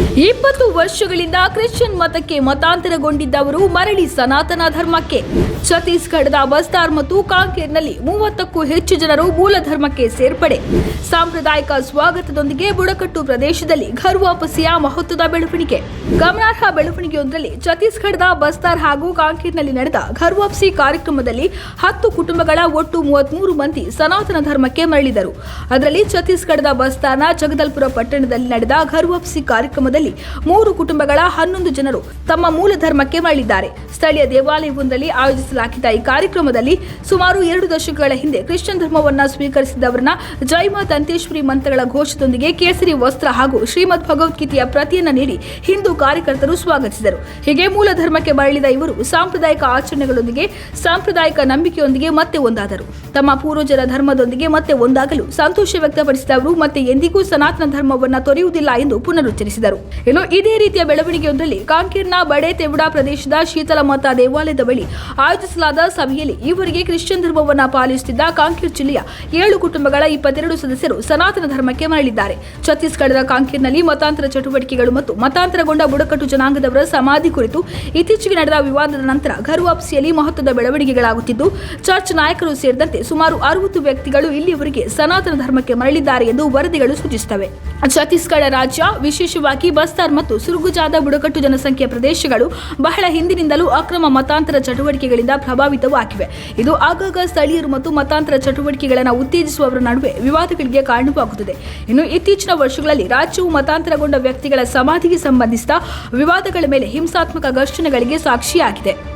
ಇಪ್ಪತ್ತು ವರ್ಷಗಳಿಂದ ಕ್ರಿಶ್ಚಿಯನ್ ಮತಕ್ಕೆ ಮತಾಂತರಗೊಂಡಿದ್ದವರು ಮರಳಿ ಸನಾತನ ಧರ್ಮಕ್ಕೆ. ಛತ್ತೀಸ್ಗಢದ ಬಸ್ತಾರ್ ಮತ್ತು ಕಾಂಕೇರ್ನಲ್ಲಿ ಮೂವತ್ತಕ್ಕೂ ಹೆಚ್ಚು ಜನರು ಮೂಲ ಧರ್ಮಕ್ಕೆ ಸೇರ್ಪಡೆ. ಸಾಂಪ್ರದಾಯಿಕ ಸ್ವಾಗತದೊಂದಿಗೆ ಬುಡಕಟ್ಟು ಪ್ರದೇಶದಲ್ಲಿ ಘರ್ ವಾಪಸಿಯ ಮಹತ್ವದ ಬೆಳವಣಿಗೆ. ಗಮನಾರ್ಹ ಬೆಳವಣಿಗೆಯೊಂದರಲ್ಲಿ ಛತ್ತೀಸ್ಗಢದ ಬಸ್ತಾರ್ ಹಾಗೂ ಕಾಂಕೇರ್ನಲ್ಲಿ ನಡೆದ ಘರ್ ವಾಪಸಿ ಕಾರ್ಯಕ್ರಮದಲ್ಲಿ ಹತ್ತು ಕುಟುಂಬಗಳ ಒಟ್ಟು ಮೂವತ್ಮೂರು ಮಂದಿ ಸನಾತನ ಧರ್ಮಕ್ಕೆ ಮರಳಿದರು. ಅದರಲ್ಲಿ ಛತ್ತೀಸ್ಗಢದ ಬಸ್ತಾರ್ನ ಜಗದಲ್ಪುರ ಪಟ್ಟಣದಲ್ಲಿ ನಡೆದ ಘರ್ ವಾಪಸಿ ಕಾರ್ಯಕ್ರಮದಲ್ಲಿ ಮೂರು ಕುಟುಂಬಗಳ ಹನ್ನೊಂದು ಜನರು ತಮ್ಮ ಮೂಲ ಧರ್ಮಕ್ಕೆ ಮರಳಿದ್ದಾರೆ. ಸ್ಥಳೀಯ ದೇವಾಲಯವೊಂದರಲ್ಲಿ ಆಯೋಜಿಸಲಾಗಿದ್ದ ಈ ಕಾರ್ಯಕ್ರಮದಲ್ಲಿ ಸುಮಾರು ಎರಡು ದಶಕಗಳ ಹಿಂದೆ ಕ್ರಿಶ್ಚಿಯನ್ ಧರ್ಮವನ್ನು ಸ್ವೀಕರಿಸಿದವರನ್ನ ಜೈಮ ದಂತೇಶ್ವರಿ ಮಂತ್ರಗಳ ಘೋಷದೊಂದಿಗೆ ಕೇಸರಿ ವಸ್ತ್ರ ಹಾಗೂ ಶ್ರೀಮದ್ ಭಗವದ್ಗೀತೆಯ ಪ್ರತಿಯನ್ನ ನೀಡಿ ಹಿಂದೂ ಕಾರ್ಯಕರ್ತರು ಸ್ವಾಗತಿಸಿದರು. ಹೀಗೆ ಮೂಲ ಧರ್ಮಕ್ಕೆ ಮರಳಿದ ಇವರು ಸಾಂಪ್ರದಾಯಿಕ ಆಚರಣೆಗಳೊಂದಿಗೆ, ಸಾಂಪ್ರದಾಯಿಕ ನಂಬಿಕೆಯೊಂದಿಗೆ ಮತ್ತೆ ಒಂದಾದರು. ತಮ್ಮ ಪೂರ್ವಜರ ಧರ್ಮದೊಂದಿಗೆ ಮತ್ತೆ ಒಂದಾಗಲು ಸಂತೋಷ ವ್ಯಕ್ತಪಡಿಸಿದ ಅವರು ಮತ್ತೆ ಎಂದಿಗೂ ಸನಾತನ ಧರ್ಮವನ್ನು ತೊರೆಯುವುದಿಲ್ಲ ಎಂದು ಪುನರುಚ್ಚರಿಸಿದರು. ಇನ್ನು ಇದೇ ರೀತಿಯ ಬೆಳವಣಿಗೆಯೊಂದರಲ್ಲಿ ಕಾಂಕೀರ್ನ ಬಡೆ ತೆವಡ ಪ್ರದೇಶದ ಶೀತಲ ಮತ ದೇವಾಲಯದ ಬಳಿ ಆಯೋಜಿಸಲಾದ ಸಭೆಯಲ್ಲಿ ಈವರೆಗೆ ಕ್ರಿಶ್ಚಿಯನ್ ಧರ್ಮವನ್ನು ಪಾಲಿಸುತ್ತಿದ್ದ ಕಾಂಕೀರ್ ಜಿಲ್ಲೆಯ ಏಳು ಕುಟುಂಬಗಳ ಇಪ್ಪತ್ತೆರಡು ಸದಸ್ಯರು ಸನಾತನ ಧರ್ಮಕ್ಕೆ ಮರಳಿದ್ದಾರೆ. ಛತ್ತೀಸ್ಗಢದ ಕಾಂಕೀರ್ನಲ್ಲಿ ಮತಾಂತರ ಚಟುವಟಿಕೆಗಳು ಮತ್ತು ಮತಾಂತರಗೊಂಡ ಬುಡಕಟ್ಟು ಜನಾಂಗದವರ ಸಮಾಧಿ ಕುರಿತು ಇತ್ತೀಚೆಗೆ ನಡೆದ ವಿವಾದದ ನಂತರ ಘರ್ ವಾಪಸಿಯಲ್ಲಿ ಮಹತ್ವದ ಬೆಳವಣಿಗೆಗಳಾಗುತ್ತಿದ್ದು, ಚರ್ಚ್ ನಾಯಕರು ಸೇರಿದಂತೆ ಸುಮಾರು ಅರವತ್ತು ವ್ಯಕ್ತಿಗಳು ಇಲ್ಲಿಯವರೆಗೆ ಸನಾತನ ಧರ್ಮಕ್ಕೆ ಮರಳಿದ್ದಾರೆ ಎಂದು ವರದಿಗಳು ಸೂಚಿಸುತ್ತವೆ. ಛತ್ತೀಸ್ಗಢ ರಾಜ್ಯ ವಿಶೇಷವಾಗಿ ಬಸ್ತಾರ್ ಮತ್ತು ಸುರುಗುಜಾದ ಬುಡಕಟ್ಟು ಜನಸಂಖ್ಯೆಯ ಪ್ರದೇಶಗಳು ಬಹಳ ಹಿಂದಿನಿಂದಲೂ ಅಕ್ರಮ ಮತಾಂತರ ಚಟುವಟಿಕೆಗಳಿಂದ ಪ್ರಭಾವಿತವಾಗಿವೆ. ಇದು ಆಗಾಗ ಸ್ಥಳೀಯರು ಮತ್ತು ಮತಾಂತರ ಚಟುವಟಿಕೆಗಳನ್ನು ಉತ್ತೇಜಿಸುವವರ ನಡುವೆ ವಿವಾದಗಳಿಗೆ ಕಾರಣವಾಗುತ್ತದೆ. ಇನ್ನು ಇತ್ತೀಚಿನ ವರ್ಷಗಳಲ್ಲಿ ರಾಜ್ಯವು ಮತಾಂತರಗೊಂಡ ವ್ಯಕ್ತಿಗಳ ಸಮಾಧಿಗೆ ಸಂಬಂಧಿಸಿದ ವಿವಾದಗಳ ಮೇಲೆ ಹಿಂಸಾತ್ಮಕ ಘರ್ಷಣೆಗಳಿಗೆ ಸಾಕ್ಷಿಯಾಗಿದೆ.